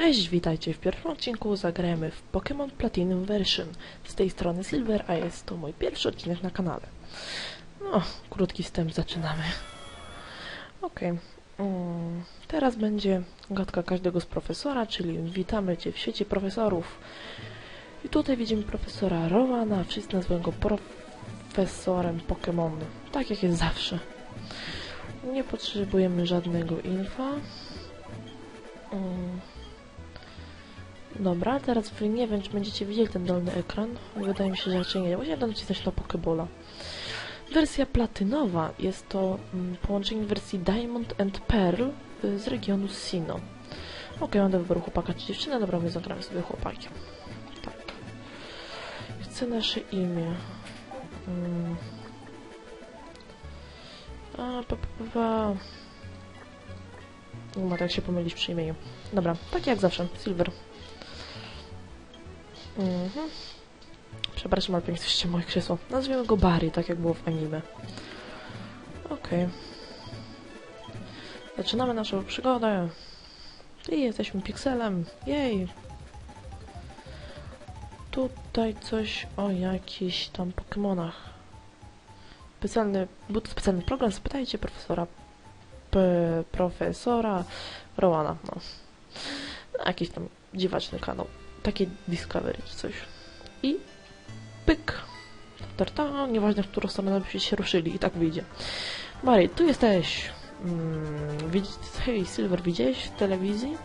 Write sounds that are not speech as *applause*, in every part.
Cześć, witajcie w pierwszym odcinku zagramy w Pokémon Platinum Version. Z tej strony Silver, a jest to mój pierwszy odcinek na kanale. No, krótki wstęp, zaczynamy. Okej. Mm, teraz będzie gadka każdego z profesora, czyli witamy Cię w świecie profesorów. I tutaj widzimy profesora Rowana, wszyscy nazywają go profesorem Pokémonu. Tak jak jest zawsze. Nie potrzebujemy żadnego infa. Mm. Dobra, teraz wy nie wiem, czy będziecie widzieli ten dolny ekran. Wydaje mi się, że raczej nie. Właśnie dam nacisnąć na Pokebola. Wersja platynowa jest to mm, połączenie wersji Diamond and Pearl y, z regionu Sino. Ok, mam do wyboru chłopaka czy dziewczynę. Dobra, my zagramy sobie chłopakiem. Tak. Chcę nasze imię. Mm. A, pa, pa, pa, tak się pomylić przy imieniu. Dobra, tak jak zawsze, Silver. Mhm. Przepraszam, ale jesteście moje krzesło. Nazwijmy go Barry, tak jak było w anime. Okej. Zaczynamy naszą przygodę. I jesteśmy pikselem. Jej! Tutaj coś o jakichś tam Pokemonach. Specjalny, był to specjalny program, spytajcie profesora profesora Rowana, no. Jakiś tam dziwaczny kanał. Takie Discovery czy coś. I pyk. Tarta, nieważne w którą stronę się ruszyli i tak wyjdzie. Mary, tu jesteś. Hmm, widz... Hej, Silver, widziałeś w telewizji?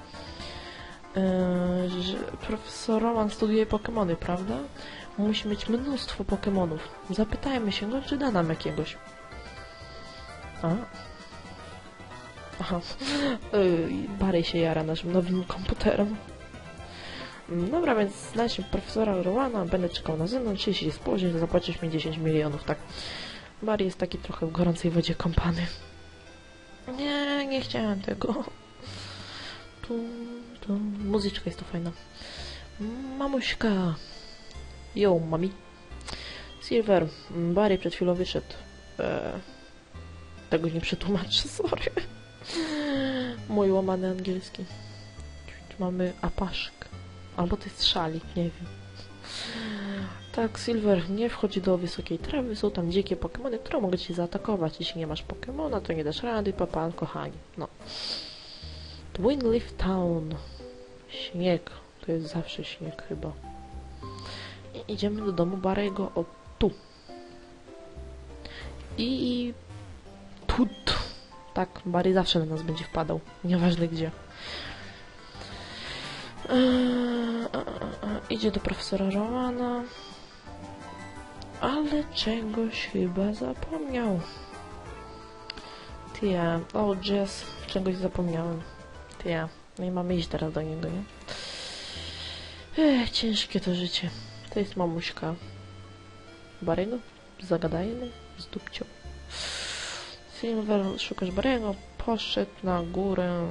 Yy, że profesor Roman studiuje Pokémony, prawda? Musi mieć mnóstwo Pokémonów. Zapytajmy się go, czy da nam jakiegoś. A, Aha. *laughs* Yy, Barry się jara naszym nowym komputerem. Mm, Dobra, więc znajdźmy profesora Rowana, będę czekał na zewnątrz, jeśli się spóźni, to zapłacisz mi 10 milionów, tak. Barry jest taki trochę w gorącej wodzie kąpany. Nie, nie chciałem tego. Tu, tu. Muzyczka jest to fajna. Mamuśka. Yo, mami. Silver, Barry przed chwilą wyszedł. Eee, tego nie przetłumaczę, *laughs* sorry. Mój łamany angielski. Mamy apaszk. Albo to jest szalik, nie wiem. Tak, Silver nie wchodzi do wysokiej trawy, są tam dzikie Pokémony, które mogą cię zaatakować. Jeśli nie masz Pokémona, to nie dasz rady, papa, kochani. No. Twinleaf Town. Śnieg. To jest zawsze śnieg chyba. I idziemy do domu Barego o tu. I tu. Tak, Barry zawsze na nas będzie wpadał. Nieważne gdzie. Eee, idzie do profesora Romana. Ale czegoś chyba zapomniał. Tia. O, Jess. Czegoś zapomniałem. Tia. No i mamy iść teraz do niego, nie? Ech, ciężkie to życie. To jest mamuśka. Barego? Zagadajmy? Z dupcią. Silver, szukasz Barego, poszedł na górę.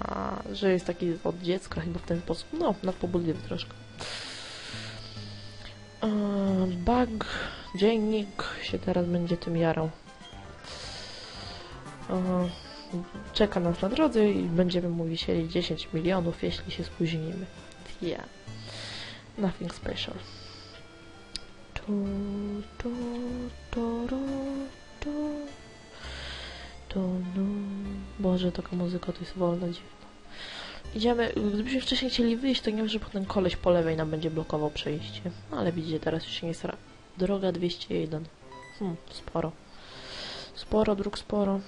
A, że jest taki od dziecka chyba w ten sposób. No, nadpobudliwy troszkę. E, bug, dziennik się teraz będzie tym jarał. Czeka nas na drodze i będziemy mu wisieli 10 milionów, jeśli się spóźnimy. Yeah. Nothing special. Boże, taka muzyka to jest wolna, dziwna. Idziemy, gdybyśmy wcześniej chcieli wyjść, to nie wiem, że potem koleś po lewej nam będzie blokował przejście. No ale widzicie, teraz już się nie stara. Droga 201. Hmm, sporo. Sporo, dróg sporo.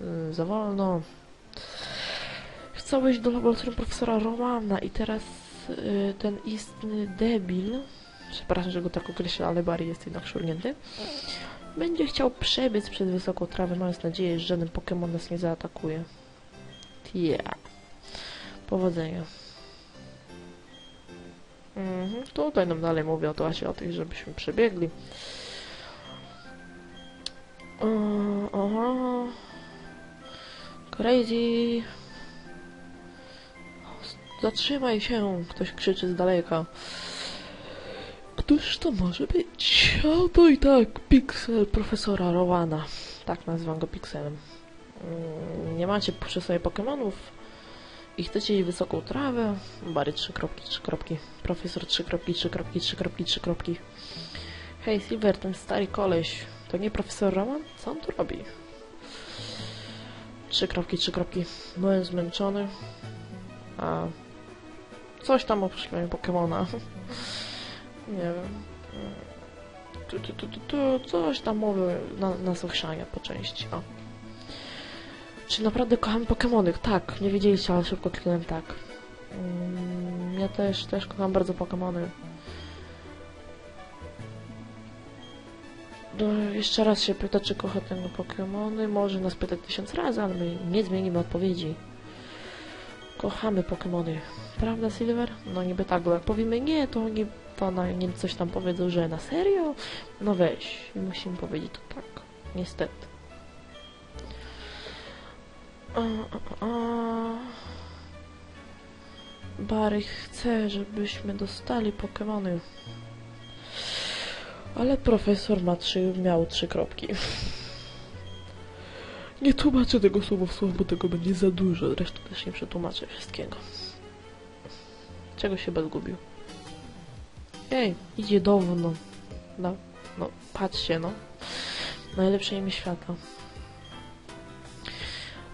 Yy, za wolno. Chcę iść do laboratorium profesora Romana i teraz yy, ten istny debil, przepraszam, że go tak określę, ale Barry jest jednak szurnięty, będzie chciał przebiec przez wysoką trawę, mając nadzieję, że żaden Pokémon nas nie zaatakuje. Yeah. Powodzenia. Mhm. Tutaj nam dalej mówię o to właśnie o tych, żebyśmy przebiegli. O, Oho. Crazy. Zatrzymaj się! Ktoś krzyczy z daleka. Któż to może być? O, to i tak, Pixel profesora Rowana. Tak nazywam go Pixelem. Mm, Nie macie przy sobie Pokémonów? i chcecie jeść wysoką trawę, Bary trzy kropki, trzy kropki, profesor trzy kropki, trzy kropki, trzy kropki, trzy kropki. Hej Silver, ten stary koleś, to nie profesor Roman? Co on tu robi? Trzy kropki, trzy kropki. Byłem zmęczony. A coś tam o poszukiwaniu Pokemona. *laughs* nie wiem. Tu, coś tam mowy na, na ochrzania po części. O. Czy naprawdę kocham Pokemony? Tak, nie wiedzieliście, ale szybko kliknąłem tak. Mm, ja też, też kocham bardzo Pokemony. No, jeszcze raz się pyta, czy kocha tego Pokemony. Może nas pytać tysiąc razy, ale my nie zmienimy odpowiedzi. Kochamy Pokemony. Prawda, Silver? No niby tak, bo jak powiemy nie, to oni to na nim coś tam powiedzą, że na serio? No weź, musimy powiedzieć to tak. Niestety. A, a, a. Barry chce, żebyśmy dostali Pokemony. Ale profesor ma trzy, miał trzy kropki. Nie tłumaczę tego słowa w słowo, bo tego będzie za dużo. Zresztą też nie przetłumaczę wszystkiego. Czego się zgubił? Ej, idzie do no. No, patrzcie, no. Najlepsze imię świata.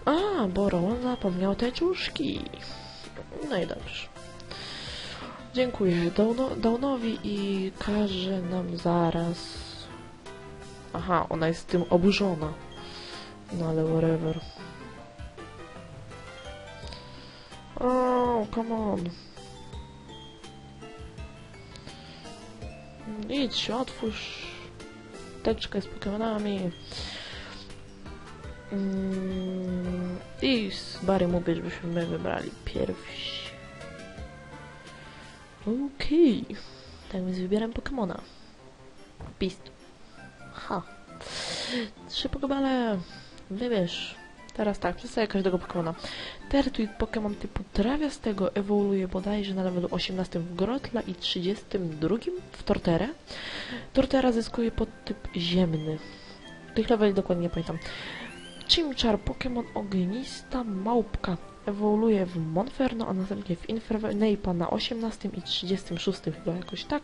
A, bo Roman zapomniał te czuszki. No i dobrze. Dziękuję Downo, Downowi i każe nam zaraz... Aha, ona jest tym oburzona. No ale whatever. O, come on. Idź, otwórz teczkę z Pokemonami. Mm, I z Barry mówię, żebyśmy my wybrali pierwsi. Okej. Okay. Tak więc wybieram Pokemona. Pist. Ha. Trzy Pokebale. Wybierz. Teraz tak, przedstawię każdego Pokemona. Tertuit Pokémon typu trawiastego ewoluuje bodajże na levelu 18 w Grotla i 32 w Torterę. Tortera zyskuje podtyp ziemny. Tych leveli dokładnie nie pamiętam. Chimchar Pokémon ognista małpka ewoluuje w Monferno, a następnie w Infernape na 18 i 36 chyba jakoś tak.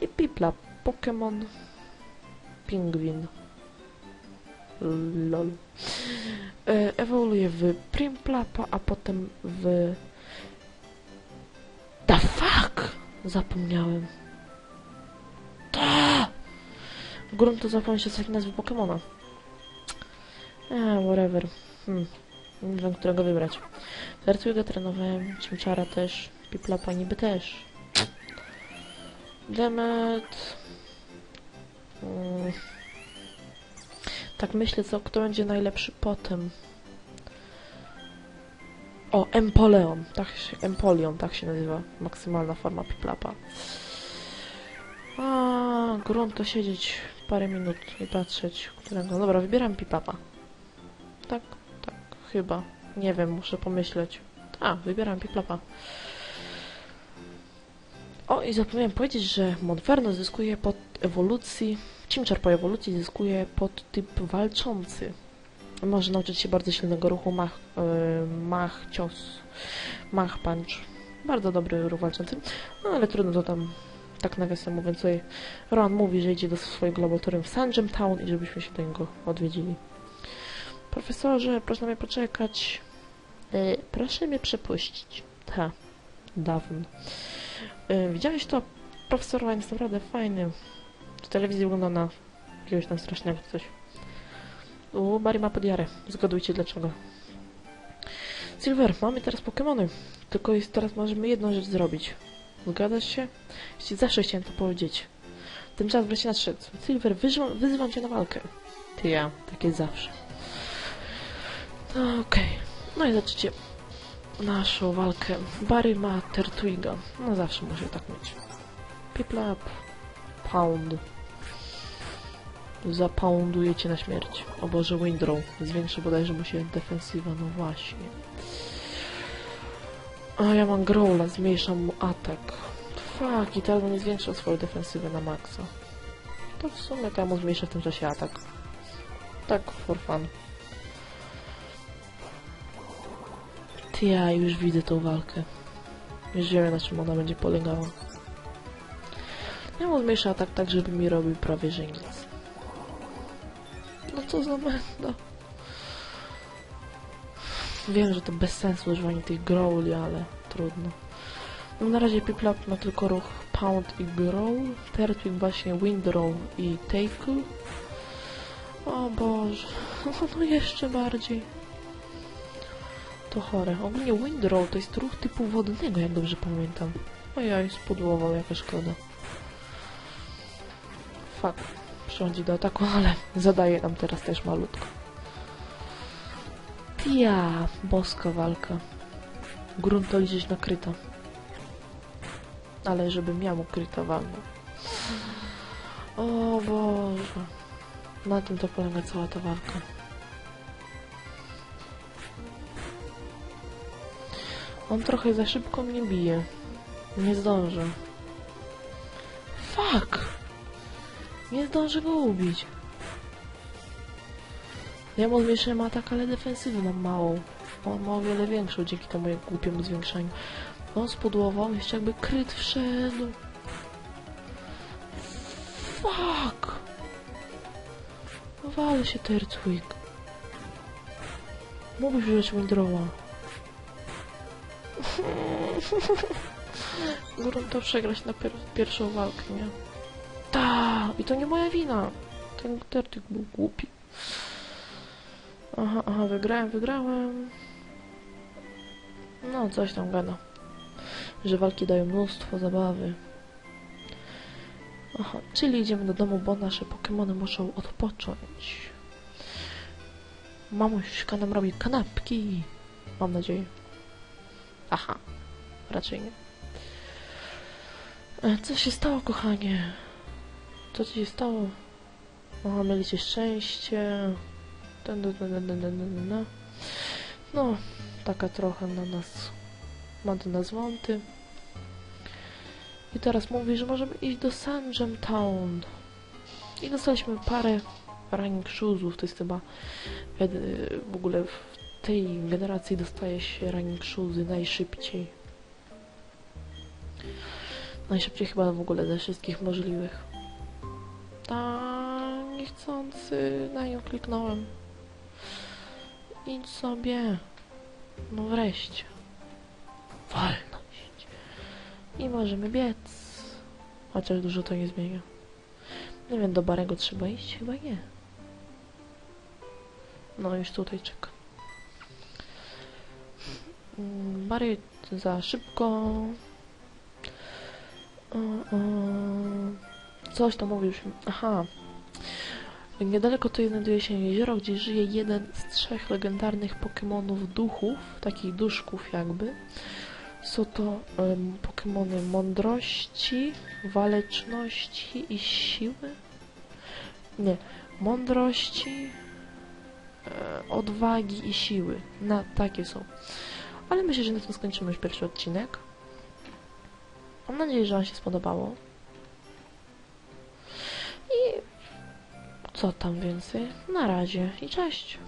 I Pipla Pokémon Pingwin. Lol. E, ewoluuje w Primplapa, a potem w... The fuck! Zapomniałem. Ta! Grunt to zapomnieć ostatniej nazwy Pokemona. Eee, whatever. Hmm. Nie wiem, którego wybrać. Sertuiga trenowałem, Chimchara też, Piplapa niby też. Demet... Hmm. Tak myślę, co kto będzie najlepszy potem. O, Empoleon. Tak się, Empoleon, tak się nazywa. Maksymalna forma Piplapa. A, grunt to siedzieć parę minut i patrzeć, którego... Dobra, wybieram Piplapa. Tak, tak, chyba. Nie wiem, muszę pomyśleć. A, wybieram Piplapa. O, i zapomniałem powiedzieć, że Monferno zyskuje pod ewolucji Chimchar po ewolucji zyskuje podtyp walczący. Może nauczyć się bardzo silnego ruchu mach, yy, mach cios, mach punch. Bardzo dobry ruch walczący, no ale trudno to tam tak nawiasem mówiąc sobie. Ron mówi, że idzie do swojego laboratorium w Sanjem Town i żebyśmy się do niego odwiedzili. Profesorze, proszę mnie poczekać. Yy, proszę mnie przepuścić. Ta, dawno. Yy, widziałeś to? Profesor jest naprawdę fajny. W telewizji wygląda na jakiegoś tam strasznego coś. U, Barry ma podjarę. Zgadujcie dlaczego. Silver, mamy teraz Pokémony. Tylko jest, teraz możemy jedną rzecz zrobić. Zgadzasz się? Jeśli zawsze chciałem to powiedzieć. Ten czas wreszcie nadszedł. Silver, wyzywam, wyzywam cię na walkę. Ty ja, tak jest zawsze. No, Okej. Okay. No i zacznijcie naszą walkę. Barry ma Tertuiga. No zawsze może tak mieć. Piplap. Pound. Na śmierć. O Boże, Windrow. Zwiększy bodajże mu się defensywa, no właśnie. A ja mam Growla, zmniejszam mu atak. Fuck, i teraz nie zwiększa swoją defensywę na maksa. To w sumie to ja mu zmniejszę w tym czasie atak. Tak, for fun. Ty, ja już widzę tą walkę. Już wiem, na czym ona będzie polegała. Ja mu zmniejszę atak tak, żeby mi robił prawie że nic. No co za menda. Wiem, że to bez sensu używanie tych growli, ale trudno. No na razie Piplap ma tylko ruch Pound i Growl. Tertwig właśnie Windrow i Tackle. O Boże, *laughs* no jeszcze bardziej. To chore. Ogólnie Windrow to jest ruch typu wodnego, jak dobrze pamiętam. Ojej, spudłował, jaka szkoda. Fuck. Przychodzi do ataku, *laughs* ale zadaje nam teraz też malutko. Ja, boska walka. Grunt to liczyć na kryta. Ale żeby miał kryta walną. O Boże. Na tym to polega cała ta walka. On trochę za szybko mnie bije. Nie zdążę. Fuck! Nie zdążę go ubić. Ja mam zwiększyłem atak, ale defensywy mam małą. On ma o wiele większą dzięki temu głupiemu zwiększaniu. On spudłował, jeszcze jakby kryt wszedł. Fuck! Wale się Tercwig. Mógłbyś użyć Windrowa. *laughs* Górą to przegrać na pier pierwszą walkę, nie? Ta, i to nie moja wina. Ten Tertyk był głupi. Aha, aha, wygrałem, wygrałem. No, coś tam gada. Że walki dają mnóstwo zabawy. Aha, czyli idziemy do domu, bo nasze Pokémony muszą odpocząć. Mamuśka nam robi kanapki. Mam nadzieję. Aha, raczej nie. E, Co się stało, kochanie? Co ci się stało? Aha, mieliście szczęście. Dun, dun, dun, dun, dun, dun. No, taka trochę na nas ma do nas wąty. I teraz mówi, że możemy iść do Sanjam Town. I dostaliśmy parę running shoesów. To jest chyba jedy- w ogóle w tej generacji dostaje się running shoesy najszybciej. Najszybciej chyba w ogóle ze wszystkich możliwych. Ta niechcący na nią kliknąłem. Idź sobie. No wreszcie. Wolność. I możemy biec. Chociaż dużo to nie zmienia. Nie wiem, do Barego trzeba iść? Chyba nie. No już tutaj czeka. Mm, Bary za szybko. O. Coś tam mówisz. Aha. Niedaleko tutaj znajduje się jezioro, gdzie żyje jeden z trzech legendarnych Pokémonów duchów, takich duszków jakby. Są to um, Pokémony mądrości, waleczności i siły. Nie, mądrości, e, odwagi i siły. Na takie są. Ale myślę, że na tym skończymy już pierwszy odcinek. Mam nadzieję, że Wam się spodobało. Co tam więcej? Na razie i cześć.